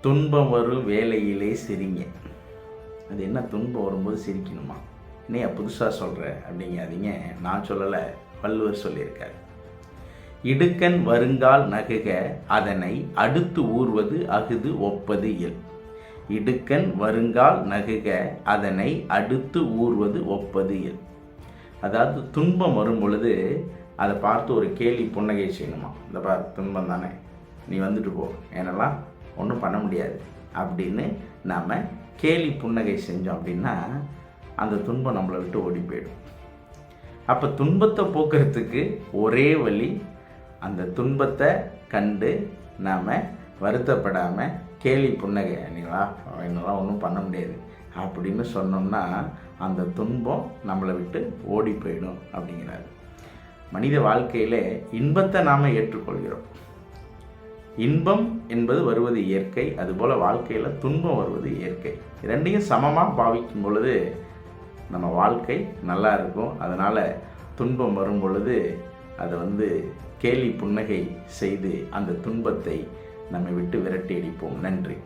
துன்பம் வரும் வேலையிலே சிரிங்க. அது என்ன துன்பம் வரும்போது சிரிக்கணுமா? நீ புதுசாக சொல்கிற அப்படிங்காதீங்க. நான் சொல்லலை வள்ளுவர் சொல்லியிருக்கார். இடுக்கன் வருங்கால் நகுக அதனை அடுத்து ஊர்வது அகுது ஒப்பது இல். இடுக்கன் வருங்கால் நகுக அதனை அடுத்து ஊர்வது ஒப்பது இல். அதாவது துன்பம் வரும் பொழுது அதை பார்த்து ஒரு கேலி புன்னகை செய்யணுமா? இந்த பார் துன்பம் தானே. நீ வந்துட்டு போ. ஏனெல்லாம் ஒன்றும் பண்ண முடியாது. அப்படின்னு நாம் கேலி புன்னகை செஞ்சோம் அப்படின்னா அந்த துன்பம் நம்மளை விட்டு ஓடி போயிடும். அப்போ துன்பத்தை போக்குறதுக்கு ஒரே வழி அந்த துன்பத்தை கண்டு நாம் வருத்தப்படாமல் கேலி புன்னகை நீங்களா என்னெல்லாம் ஒன்றும் பண்ண முடியாது அப்படின்னு சொன்னோம்னா அந்த துன்பம் நம்மளை விட்டு ஓடி போயிடும் அப்படிங்கிறாரு. மனித வாழ்க்கையில் இன்பத்தை நாம் ஏற்றுக்கொள்கிறோம். இன்பம் என்பது வருவது இயற்கை அதுபோல் வாழ்க்கையில் துன்பம் வருவது இயற்கை. ரெண்டையும் சமமாக பாவிக்கும் பொழுது நம்ம வாழ்க்கை நல்லா இருக்கும். அதனால் துன்பம் வரும் பொழுது அதை வந்து கேலி புன்னகை செய்து அந்த துன்பத்தை நம்மை விட்டு விரட்டி அடிப்போம். நன்றி.